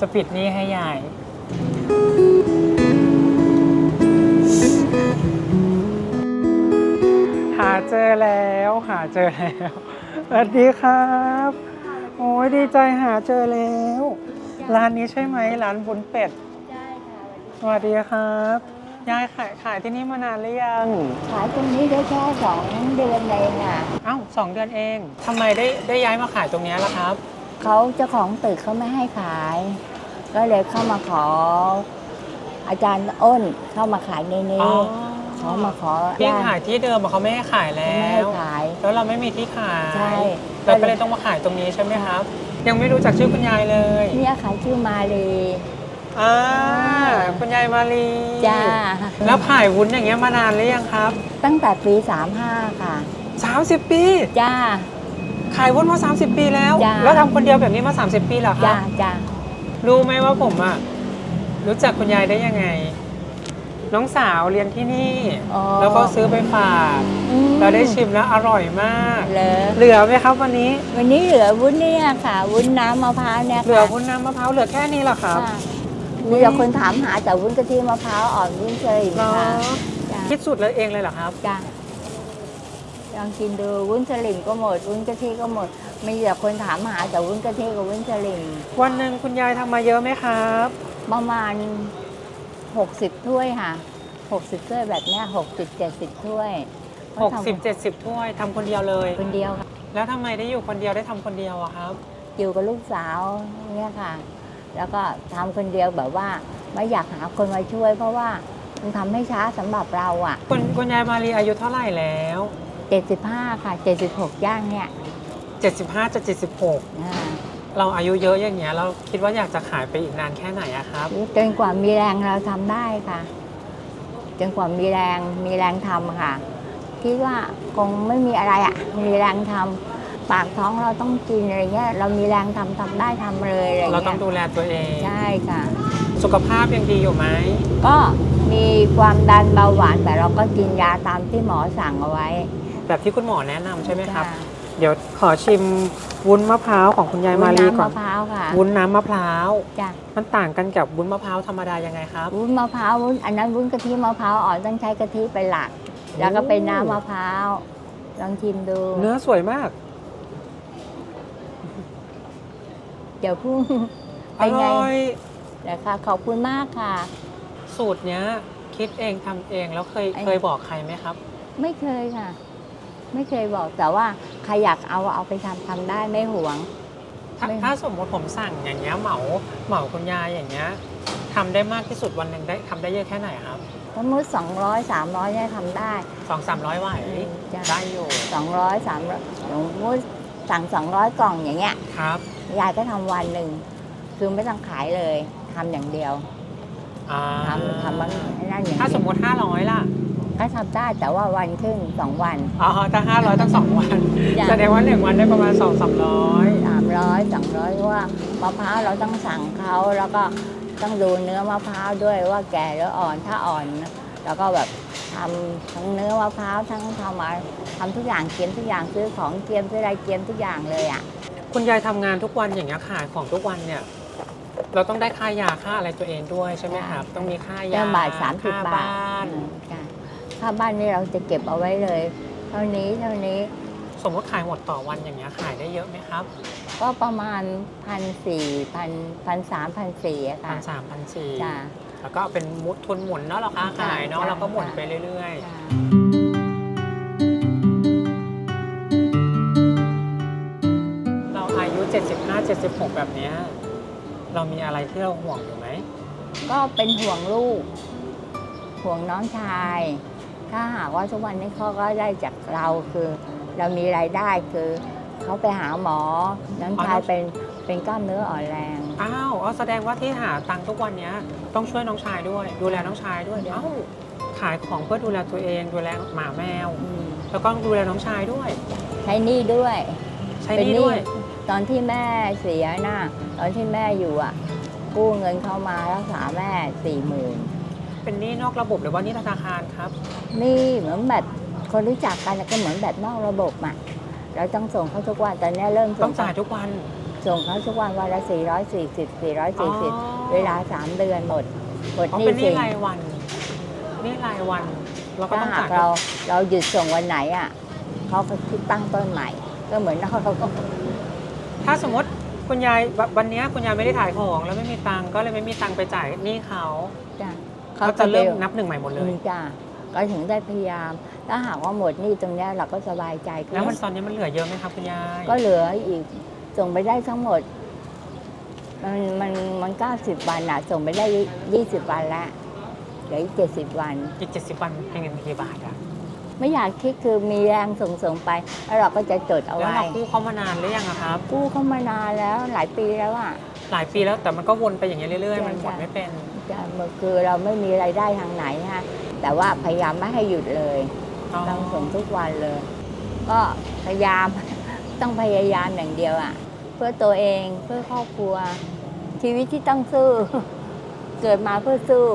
จะปิดหนี้ให้ยาย หาเจอแล้วหาเจอแล้วสวัสดีครับ โอ้ยดีใจหาเจอแล้ว ร้านนี้ใช่ไหมร้านบุญเป็ดใช่ค่ะสวัสดีครับ ยายขายขายที่นี่มานานหรือยัง ขายตรงนี้ได้แค่สองเดือนเองอะเอ้าสองเดือนเองทำไมได้ได้ย้ายมาขายตรงเนี้ยล่ะครับ เขาเจ้าของตึกเขาไม่ให้ขาย ก็เลยเข้ามาขอ อาจารย์อ้นเข้ามาขายในนี้อ๋อเขามาขอยังขายที่เดิมอะเขาไม่ให้ขายไม่แล้ให้ว ขาย แล้วเราไม่มีที่ขายใช่ เราก็เลยต้องมาขายตรงนี้ใช่ไหมครับ ยังไม่รู้จักชื่อคุณยายเลยเนี่ยขายชื่อมาลีอ่าคุณยายมาลีจ้าแล้วขายวุ้นอย่างเงี้ยมานานหรือยังครับตั้งแต่ปีสามห้าค่ะ 30 ปี จ้า ขายวุ้นมา 30 ปีแล้ว จ้ะ แล้วทำคนเดียวแบบนี้มา 30 ปีเหรอคจ้ารับจ้ารู้ไหมว่าผมอะรู้จักคุณยายได้ยังไง น้องสาวเรียนที่นี่ อ๋อแล้วก็ซื้อไปฝากอืมเราได้ชิมแล้วอร่อยมาก เหลือเหลือไหมครับวันนี้ วันนี้เหลือวุ้นเนี่ยค่ะ วุ้นน้ำมะพร้าวเนี่ยเหลือค่ะวุ้นน้ำมะพร้าวเหลือแค่นี้เหรอครับ ค่ะมีแต่คนถามหาแต่วุ้นกะทิมะพร้าวอ่อนวุ้นเชยเหรอค่ะจ้าคิดสูตรเลยเองเลยเหรอครับ จ้า ลองกินดูวุ้นสลิมก็หมดวุ้นกะทิก็หมดมีแต่คนถามหาแต่วุ้นกะทิกับวุ้นสลิมวันหนึ่งคุณยายทำมาเยอะไหมครับ ประมาณ 60 ถ้วยค่ะ 60 ถ้วยแบบเนี้ย60 70 ถ้วยเขาทำ60 70 ถ้วยทำคนเดียวเลย คนเดียวค่ะ แล้วทำไมได้อยู่คนเดียวได้ทำคนเดียวอะครับ อยู่กับลูกสาวเนี่ยค่ะ แล้วก็ทำคนเดียวแบบว่าไม่อยากหาคนมาช่วย เพราะว่ามันทำให้ช้าสำหรับเราอะ คุณคุณยายมารีอายุเท่าไหร่แล้ว 75 ค่ะ 76 ย่างเนี่ย75จะ76 อ่าเราอายุเยอะอย่างเงี้ยเราคิดว่าอยากจะขายไปอีกนานแค่ไหนอะครับ จนกว่ามีแรงเราทำได้ค่ะ จนกว่ามีแรงมีแรงทำค่ะ คิดว่าคงไม่มีอะไรอะ่ะ มีแรงทำปากท้องเราต้องกินอะไรเงี้ย เรามีแรงทำทำได้ทำเลยอะไรเราต้อเงี้งยดูแลตัวเอง ใช่ค่ะ สุขภาพยังดีอยู่ไหมก็มีความดันเบาหวานแต่เราก็กินยาตามที่หมอสั่งเอาไว้ แบบที่คุณหมอแนะนำใช่ไหมครับ จ้ะเดี๋ยวขอชิมวุ้นมะพร้าวของคุณยายมารีวุ้นก่อนน้ำมะพร้าวค่ะวุ้นน้ำมะพร้าว จ้ะมันต่างกันกับวุ้นมะพร้าวธรรมดายังไงครับ วุ้นมะพร้าววุ้นอันนั้นวุ้นกะทิมะพร้าวอ่อนต้องใช้กะทิเป็นหลัก แล้วก็เป็นน้ำมะพร้าวลองชิมดู เนื้อสวยมาก เดี๋ยวพุ่ง อเป็นไงร่อย นะคะขอบคุณมากค่ะ สูตรเนี้ย คิดเองทำเองแล้วเคยไอ้ เคยบอกใครไหมครับ ไม่เคยค่ะ ไม่เคยบอกแต่ว่าใครอยากเอาเอาไปทำทำได้ไม่หวง ถ้าไม่ ถ้าสมมติผมสั่งอย่างเงี้ยเหมาเหมาคุณยายอย่างเงี้ยทำได้มากที่สุดวันหนึ่งได้ทำได้เยอะแค่ไหนครับสมมติสองร้อยสามร้อยเนี่ยทำได้ สองสามร้อยไหวจ้ะ ได้อยู่สองร้อยสามร้อยสมมติสั่งสองร้อยกล่องอย่างเงี้ยครับยายก็ทำวันหนึ่งคือไม่ต้องขายเลยทำอย่างเดียวอ่าทำทำมันนั่นอย่างถ้าสมเดียวมติห้าร้อยล่ะ ก็ทำได้แต่ว่าวันครึ่งสองวัน อ๋อถ้าห้าร้อยต้องสองวัน จ้ะ แสดงว่าหนึ่งวันได้ประมาณสองสามร้อยสามร้อยสองร้อยเพราะว่ามะพร้าวเราต้องสั่งเขาแล้วก็ต้องดูเนื้อมะพร้าวด้วยว่าแก่หรืออ่อนถ้าอ่อนแล้วก็แบบทำทั้งเนื้อมะพร้าวทั้งทำมาทำทุกอย่างเกียมทุกอย่างซื้อของเกียมซื้ออะไรเกียมทุกอย่างเลยอะคุณยายทำงานทุกวันอย่างเงี้ยขายของทุกวันเนี่ย เราต้องได้ค่ายาค่าอะไรตัวเองด้วยใช่ไหมครับ ต้องมีค่ายาเจ้าบาทสามสิบค่บาทบ้านอืมจ้ะ ค่าบ้านนี่เราจะเก็บเอาไว้เลย เท่านี้เท่านี้สมมติขายหมดต่อวันอย่างเงี้ยขายได้เยอะไหมครับก็ประมาณพันสี่พันพันสามพันสี่อะพัค่ะนสามพันสี่จ้ะ แล้วก็เป็นมุดทุนหมุนเนาะเราค้าขายเนาะจ้ะเราก็หมุนจ้ะไปเรื่อยจ้ะๆ เราอายุ 75 76 แบบเนี้ยเรามีอะไรที่เราห่วงอยู่ไหมก็เป็นห่วงลูก ห่วงน้องชาย ถ้าหากว่าทุกวันนี้เขาก็ได้จากเราคือ เรามีรายได้คือเขาไปหาหมอน้องชายเป็นเป็นกล้ามเนื้ออ่อนแรง อ้าวเอาแสดงว่าที่หาตังค์ทุกวันเนี้ยต้องช่วยน้องชายด้วย ดูแลน้องชายด้วยเดี๋ยวเอ้าขายของเพื่อดูแลตัวเอง ดูแลหมาแมวอืมแล้วก็ดูแลน้องชายด้วย ใช้หนี้ด้วย ใช้หนี่ด้วย ตอนที่แม่เสียน่ะตอนที่แม่อยู่อะ กู้เงินเข้ามารักษาแม่สี่หมื่น เป็นหนี้นอกระบบหรือว่าหนี้ธนาคารครับ นี่เหมือนแบบคนรู้จักกันก็เหมือนแบบนอกระบบอะเราต้องส่งเขาทุกวันตอนนี้เริ่มส่ต้องจ่ายทุกวัน ส่งเขาทุกวันวันละ440 440 เวลา 3 เดือนหมดหมดอ๋อหนี่เป็นหนี่สินรายวันหนี่รายวันเราก็ถ้าต้องหาจ่ากยเราเราหยุดส่งวันไหนอะเขาก็คิดตั้งต้นใหม่ ก็เหมือนเราก็ถ้าสมมติคุณยายวันวันเนี้ยคุณยายไม่ได้ถ่ายของแล้วไม่มีตังค์ก็เลยไม่มีตังค์ไปจ่ายหนี้เขา จ้ะ เขาจะเริ่มดียวนับหนึ่งใหม่หมดเลอืยมจ้ะก็ถึงได้พยายาม ถ้าหากว่าหมดหนี่ตรงเนี้ยเราก็สบายใจขึ้นแล้วมันตอนนี้มันเหลือเยอะไหมครับคุณยายก็เหลืออีกส่งไปได้ทั้งหมด มันมันมันเก้าสิบวันอะส่งไปได้ยี่สิบวันละเหลืออีกเจ็ดสิบวันอีกเจ็ดสิบวันเป็นเงินกี่บาทอะไม่อยากคิดคือมีแรงส่งส่งไปแล้วเราก็จะจดเอาแล้วไว้เรากู้เขามานานหรือยังอะครับ กู้เข้ามานานแล้วหลายปีแล้วอะหลายปีแล้วแต่มันก็วนไปอย่างเงี้ยเรื่อยๆใช่มันหมดใช่ไม่เป็นจะมัน คือเราไม่มีไรายได้ทางไหนฮะแต่ว่าพยายามไม่ให้หยุดเลยอ๋อต้องส่งทุกวันเลย ก็พยายามต้องพยายามอย่างเดียวอะ เพื่อตัวเองเพื่อครอบครัว ชีวิตที่ต้องสู้ เกิดมาเพื่อสู้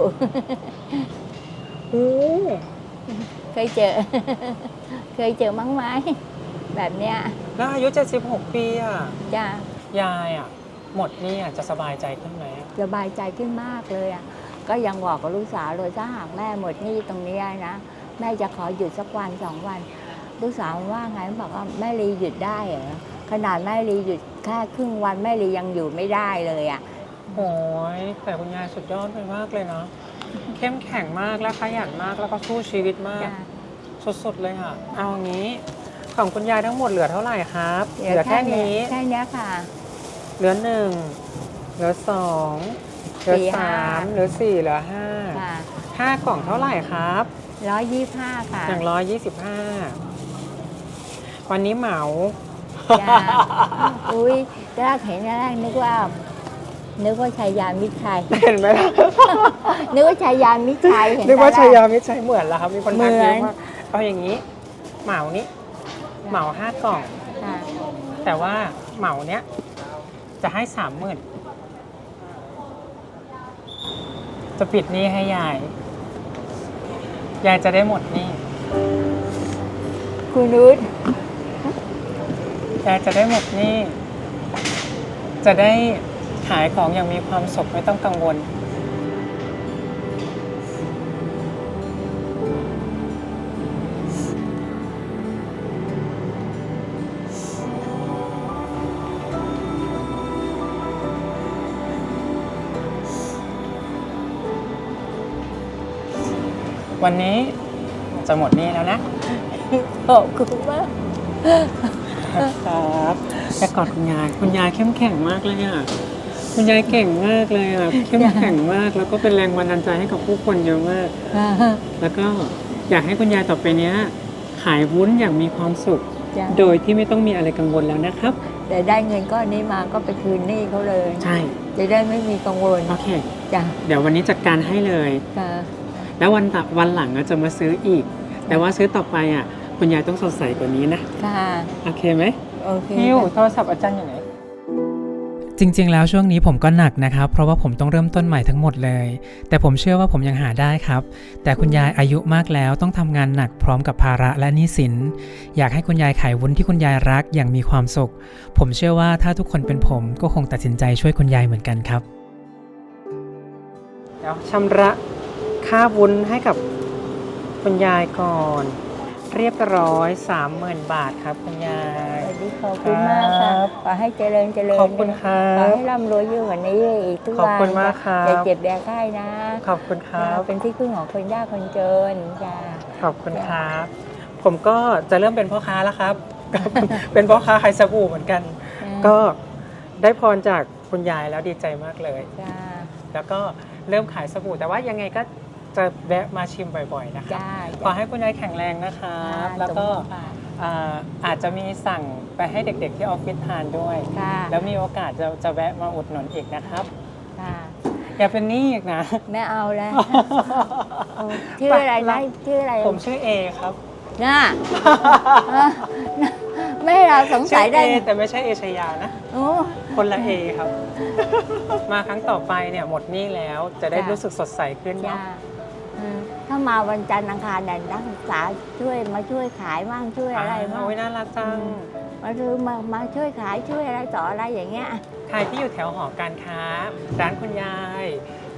โอ้เคยเจอ เคยเจอมั้งไหมแบบเนี้ยแล้วอายุ76 ปีอะจะยายอะ หมดหนี่อะจะสบายใจขึ้นไหมอะสบายใจขึ้นมากเลยอะก็ยังบอกกับลูกสาวเลยถ้าหากแม่หมดหนี้ตรงเนี้ยนะแม่จะขอหยุดสักวันสองวัน ลูกสาวว่าไงบอกว่าแม่ลีหยุดได้เหรอขนาดแม่ลีหยุดแค่ครึ่งวันแม่ลียังอยู่ไม่ได้เลยอะ โอ้ยแต่คุณยายสุดยอดไปมากเลยเนาะเข้มแข็งมากและขยันมากแล้วก็สู้ชีวิตมาก สุดๆเลยค่ะ เอางี้ของคุณยายทั้งหมดเหลือเท่าไหร่ครับ เหลือแค่นี้ แค่เนี้ยค่ะ เหลือหนึ่งเหลือสองเหลือสี่สาห้า มเหลือสี่เหลือห้าค่ะห้ากล่องเท่าไหร่ครับ ร้อยยี่ห้าค่ะ อย่างร้อยยี่สิบห้าวันนี้เหมา จ้าอุ้ยแรกเห็นแรกนึกว่า นึกว่าชายามิตรชัย เห็นไหมล่ะนึกว่าชายามิตรชัยเห็นนึกว่าตอนแร ชายามิตรใช้เหมือนแล้วครับ มีคนทักเหมืเยอนอะมากเอาอย่างนี้ เหมานี้ เหมาห้ากล่อง ค่ะแต่ว่าเหมาเนี้ย จะให้สามหมื่นจะปิดหนี้ให้ยาย ยายจะได้หมดหนี้คุณนุชยายจะได้หมดหนี้ จะได้ขายของอย่างมีความสุขไม่ต้องกังวล วันนี้จะหมดหนี้แล้วนะ ขอบคุณมาก ครับแต่กอดคุณยาย คุณยายเข้มแข็งมากเลยอะ คุณยายเก่งมากเลยอะ เข้มแข็งมาก แล้วก็เป็นแรงบันดาลใจให้กับผู้คนเยอะมาก แล้วก็อยากให้คุณยายต่อไปเนี้ย ขายวุ้นอย่างมีความสุข จ้ะ โดยที่ไม่ต้องมีอะไรกังวลแล้วนะครับ แต่ได้เงินก้อนนี้มาก็ไปคืนหนี้เขาเลย ใช่ จะได้ไม่มีกังวลโอเค จ้ะเดี๋ยววันนี้จัดการให้เลย ค่ะ แล้ววันต่อวันหลังอะจะมาซื้ออีก แต่ว่าซื้อต่อไปอะคุณยายต้องสดใสกว่านี้นะค่ะโอเคไหมโอเคนิวโทรศัพท์อาจารย์อยู่ไหนจริงๆ แล้วช่วงนี้ผมก็หนักนะครับ เพราะว่าผมต้องเริ่มต้นใหม่ทั้งหมดเลย แต่ผมเชื่อว่าผมยังหาได้ครับ แต่คุณยายอายุมากแล้วต้องทำงานหนักพร้อมกับภาระและหนี้สิน อยากให้คุณยายขายวุ้นที่คุณยายรักอย่างมีความสุข ผมเชื่อว่าถ้าทุกคนเป็นผมก็คงตัดสินใจช่วยคุณยายเหมือนกันครับเดี๋ยวชำระ ค่าวุ้นให้กับคุณยายก่อน เรียบร้อยสามหมื่นบาทครับคุณยาสยวัสดีขอบคุณมากค่ะครับขอให้เจริญเจริญขอบคุณครัขอบให้ร่ำรวยยิ่งกว่านี้อีกทุกขอบวันคุณมากครับ อย่าเจ็บอย่าไข้นะขอบคุณครับ เป็นที่พึ่งของคนยากคนจนจ้าขอบคุณครับ ผมก็จะเริ่มเป็นพ่อค้าแล้วครับ เป็นพ่อค้าขายสบู่เหมือนกัน ก็ได้พรจากคุณยายแล้วดีใจมากเลย จ้าแล้วก็เริ่มขายสบู่แต่ว่ายังไงก็ จะแวะมาชิมบ่อยๆนะครับจ้าขอให้คุณยายแข็งแรงนะครับ แล้วก็อ่าอาจจะมีสั่งไปให้เด็กๆที่ออฟฟิศทานด้วย ค่ะแล้วมีโอกาสจะจะแวะมาอุดหนุนอีกนะครับ ค่ะอย่าเป็นหนี้อีกนะ ไม่เอาแล้ว ชื่ออะไรนะชื่ออะไรผมชื่อเอครับ น่ะเออไม่ให้เราสงชื่สัยอได้เอแต่ไม่ใช่เอชยานะ โอ้ คนละเอครับ มาครั้งต่อไปเนี่ยหมดหนี้แล้วจะได้จ้ะ รู้สึกสดใสขึ้นจ้าเนาะเออ ถ้ามาวันจันทร์อังคารเนี่ยนักศึกษาช่วยมาช่วยขายบ้างช่วยอะไรบ้างโอ้ยน่ารักจังอืมมาซื้อมามาช่วยขายช่วยอะไรต่ออะไรอย่างเงี้ยใครที่อยู่แถวหอการค้า ร้านคุณยาย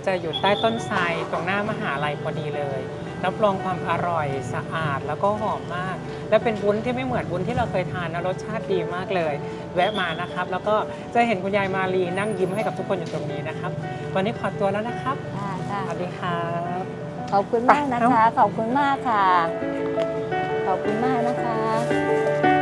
จะอยู่ใต้ต้นไทรตรงหน้ามหาลัยพอดีเลยรับรองความอร่อยสะอาดแล้วก็หอมมาก และเป็นวุ้นที่ไม่เหมือนวุ้นที่เราเคยทานนะรสชาติดีมากเลย แวะมานะครับ แล้วก็จะเห็นคุณยายมาลีนั่งยิ้มให้กับทุกคนอยู่ตรงนี้นะครับ วันนี้ขอตัวแล้วนะครับค่ะค่ะสวัสดีครับ ขอบคุณมากนะคะ ขอบคุณมากค่ะ ขอบคุณมากนะคะ